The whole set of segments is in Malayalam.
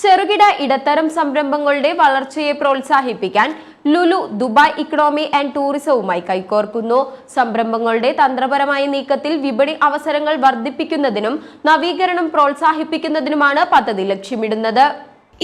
ചെറുകിട ഇടത്തരം സംരംഭങ്ങളുടെ വളർച്ചയെ പ്രോത്സാഹിപ്പിക്കാൻ ലുലു ദുബായ് ഇക്കണോമി ആൻഡ് ടൂറിസവുമായി കൈകോർക്കുന്നു. സംരംഭങ്ങളുടെ തന്ത്രപരമായ നീക്കത്തിൽ വിപണി അവസരങ്ങൾ വർദ്ധിപ്പിക്കുന്നതിനും നവീകരണം പ്രോത്സാഹിപ്പിക്കുന്നതിനുമാണ് പദ്ധതി ലക്ഷ്യമിടുന്നത്.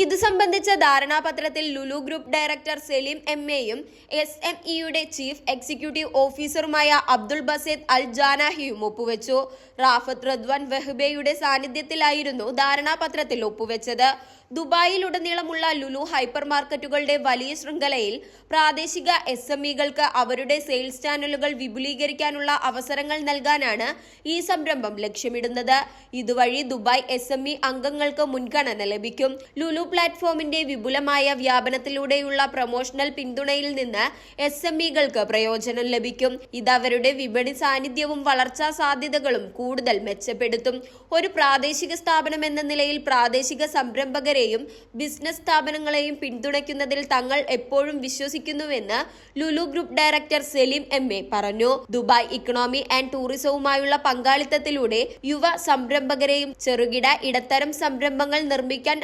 ഇത് സംബന്ധിച്ച ധാരണാപത്രത്തിൽ Lulu group director Saleem M എയും എസ് എം ഇയുടെ ചീഫ് എക്സിക്യൂട്ടീവ് ഓഫീസറുമായ അബ്ദുൾ ബസേദ് അൽ ജാനാഹിയും ഒപ്പുവെച്ചു. റാഫത്ത് റദ്വാൻ വെഹ്ബയുടെ സാന്നിധ്യത്തിലായിരുന്നു ധാരണാപത്രത്തിൽ ഒപ്പുവെച്ചത്. ദുബായിലുടനീളമുള്ള ലുലു ഹൈപ്പർ മാർക്കറ്റുകളുടെ വലിയ ശൃംഖലയിൽ പ്രാദേശിക എസ് എം ഇകൾക്ക് അവരുടെ സെയിൽസ് ചാനലുകൾ വിപുലീകരിക്കാനുള്ള അവസരങ്ങൾ നൽകാനാണ് ഈ സംരംഭം ലക്ഷ്യമിടുന്നത്. ഇതുവഴി ദുബായ് എസ് എം ഇ അംഗങ്ങൾക്ക് മുൻഗണന ലഭിക്കും. ലുലു പ്ലാറ്റ്ഫോമിന്റെ വിപുലമായ വ്യാപനത്തിലൂടെയുള്ള പ്രൊമോഷണൽ പിന്തുണയിൽ നിന്ന് എസ് എം ഇകൾക്ക് പ്രയോജനം ലഭിക്കും. ഇത് അവരുടെ വിപണി സാന്നിധ്യവും വളർച്ചാ സാധ്യതകളും കൂടുതൽ മെച്ചപ്പെടുത്തും. ഒരു പ്രാദേശിക സ്ഥാപനം എന്ന നിലയിൽ പ്രാദേശിക സംരംഭകരെയും ബിസിനസ് സ്ഥാപനങ്ങളെയും പിന്തുണയ്ക്കുന്നതിൽ തങ്ങൾ എപ്പോഴും വിശ്വസിക്കുന്നുവെന്ന് Lulu group director Salim M A പറഞ്ഞു. ദുബായ് ഇക്കണോമി ആൻഡ് ടൂറിസവുമായുള്ള പങ്കാളിത്തത്തിലൂടെ യുവ സംരംഭകരെയും ചെറുകിട ഇടത്തരം സംരംഭങ്ങൾ നിർമ്മിക്കാൻ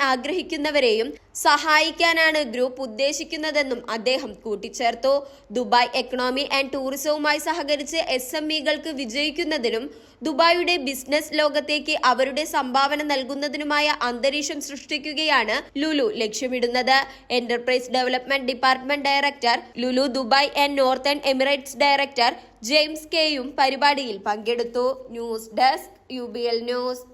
ആഗ്രഹിക്കുന്നവരെയും സഹായിക്കാനാണ് ഗ്രൂപ്പ് ഉദ്ദേശിക്കുന്നതെന്നും അദ്ദേഹം കൂട്ടിച്ചേർത്തു. ദുബായ് എക്കണോമി ആൻഡ് ടൂറിസവുമായി സഹകരിച്ച് എസ് എം ഇകൾക്ക് വിജയിക്കുന്നതിനും ദുബായിയുടെ ബിസിനസ് ലോകത്തേക്ക് അവരുടെ സംഭാവന നൽകുന്നതിനുമായ അന്തരീക്ഷം സൃഷ്ടിക്കുകയാണ് ലുലു ലക്ഷ്യമിടുന്നത്. Enterprise development department director Lulu Dubai and northern Emirates director James കെയും പരിപാടിയിൽ പങ്കെടുത്തു. News desk U news